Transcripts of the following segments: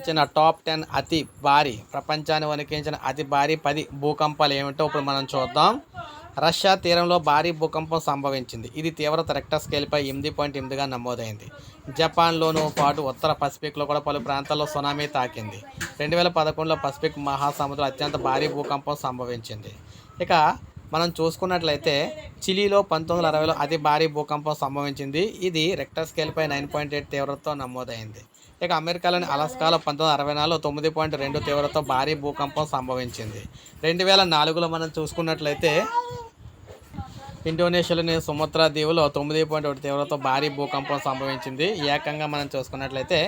ఇచ్చిన top ten అతి భారీ ప్రపంచాన్ని వణికించిన అతి భారీ పది భూకంపాలు ఏమిటో ఇప్పుడు మనం చూద్దాం. రష్యా తీరంలో భారీ భూకంపం సంభవించింది. ఇది తీవ్రత రెక్టర్ స్కేల్పై ఎనిమిది పాయింట్ ఎనిమిదిగా నమోదైంది. జపాన్లోనూ పాటు ఉత్తర పసిఫిక్లో కూడా పలు ప్రాంతాల్లో సునామీ తాకింది. రెండు వేల పదకొండులో పసిఫిక్ మహాసముద్రం అత్యంత భారీ భూకంపం సంభవించింది. ఇక మనం చూసుకున్నట్లయితే చిలీలో పంతొమ్మిది వందల అరవైలో అతి భారీ భూకంపం సంభవించింది. ఇది రెక్టర్ స్కేల్పై నైన్ పాయింట్ ఎయిట్ తీవ్రతతో నమోదైంది. ఇక అమెరికాలోని అలాస్కాలో పంతొమ్మిది వందల అరవై నాలుగులో తొమ్మిది పాయింట్ రెండు తీవ్రతో భారీ భూకంపం సంభవించింది. రెండు వేల నాలుగులో మనం చూసుకున్నట్లయితే ఇండోనేషియాలోని సుమత్రా దీవులో తొమ్మిది పాయింట్ ఒకటి తీవ్రతో భారీ భూకంపం సంభవించింది. ఏకంగా మనం చూసుకున్నట్లయితే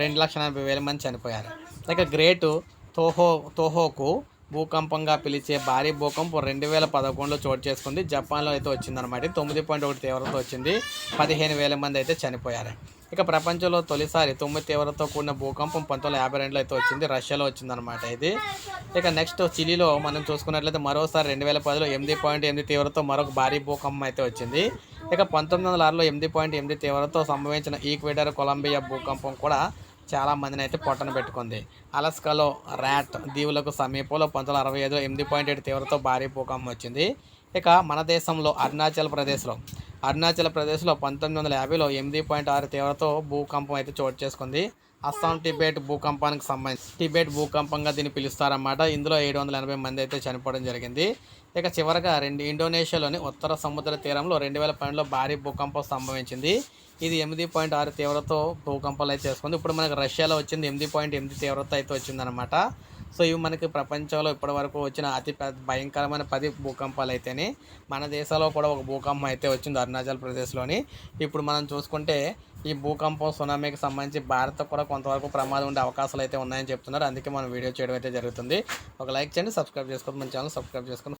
రెండు లక్షల ఎనభై వేల మంది చనిపోయారు. ఇక గ్రేటు తోహో తోహోకు భూకంపంగా పిలిచే భారీ భూకంపం రెండు వేల పదకొండులో చోటు చేసుకుంది. జపాన్లో అయితే వచ్చిందనమాట తొమ్మిది పాయింట్ ఒకటి తీవ్రత వచ్చింది. పదిహేను వేల మంది అయితే చనిపోయారు. ఇక ప్రపంచంలో తొలిసారి తొమ్మిది తీవ్రతతో కూడిన భూకంపం పంతొమ్మిది వందల యాభై రెండులో అయితే వచ్చింది. రష్యాలో వచ్చిందనమాట ఇది. ఇక నెక్స్ట్ చిలీలో మనం చూసుకున్నట్లయితే మరోసారి రెండు వేల పదిలో ఎనిమిది పాయింట్ ఎనిమిది తీవ్రతతో మరొక భారీ భూకంపం అయితే వచ్చింది. ఇక పంతొమ్మిది వందల ఆరులో ఎనిమిది పాయింట్ ఎనిమిది తీవ్రతతో సంభవించిన ఈక్వేటర్ కొలంబియా భూకంపం కూడా చాలామందిని అయితే పొట్టన పెట్టుకుంది. అలస్కాలో ర్యాట్ దీవులకు సమీపంలో పంతొమ్మిది వందల అరవై ఐదులో ఎనిమిది పాయింట్ ఏడు తీవ్రతో భారీ భూకంపం వచ్చింది. ఇక మన దేశంలో అరుణాచల్ ప్రదేశ్లో అరుణాచల్ ప్రదేశ్లో పంతొమ్మిది వందల యాభైలో ఎనిమిది పాయింట్ ఆరు తీవ్రతో భూకంపం అయితే చోటు చేసుకుంది. అస్సాం టిబెట్ భూకంపానికి సంబంధించి టిబెట్ భూకంపంగా దీన్ని పిలుస్తారన్నమాట. ఇందులో ఏడు వందల ఎనభై మంది అయితే చనిపోవడం జరిగింది. ఇక చివరగా రెండు ఇండోనేషియాలోని ఉత్తర సముద్ర తీరంలో రెండు వేల పన్నెండులో భారీ భూకంపం సంభవించింది. ఇది ఎనిమిది పాయింట్ ఆరు తీవ్రతో భూకంపాలు అయితే చేసుకుంది. ఇప్పుడు మనకి రష్యాలో వచ్చింది ఎనిమిది పాయింట్ ఎనిమిది తీవ్రత అయితే వచ్చిందనమాట సో ఇవి మనకి ప్రపంచంలో ఇప్పటివరకు వచ్చిన అతి పెద్ద భయంకరమైన పది భూకంపాలు అయితేనే మన దేశంలో కూడా ఒక భూకంపం అయితే వచ్చింది అరుణాచల్ ప్రదేశ్లోని. ఇప్పుడు మనం చూసుకుంటే ఈ భూకంపం సునామీకి సంబంధించి భారత్ కూడా కొంతవరకు ప్రమాదం ఉండే అవకాశాలు అయితే ఉన్నాయని చెప్తున్నారు. అందుకే మనం వీడియో చేయడం అయితే జరుగుతుంది. ఒక లైక్ చేయండి సబ్స్క్రైబ్ చేసుకోండి మన ఛానల్ సబ్స్క్రైబ్ చేసుకొని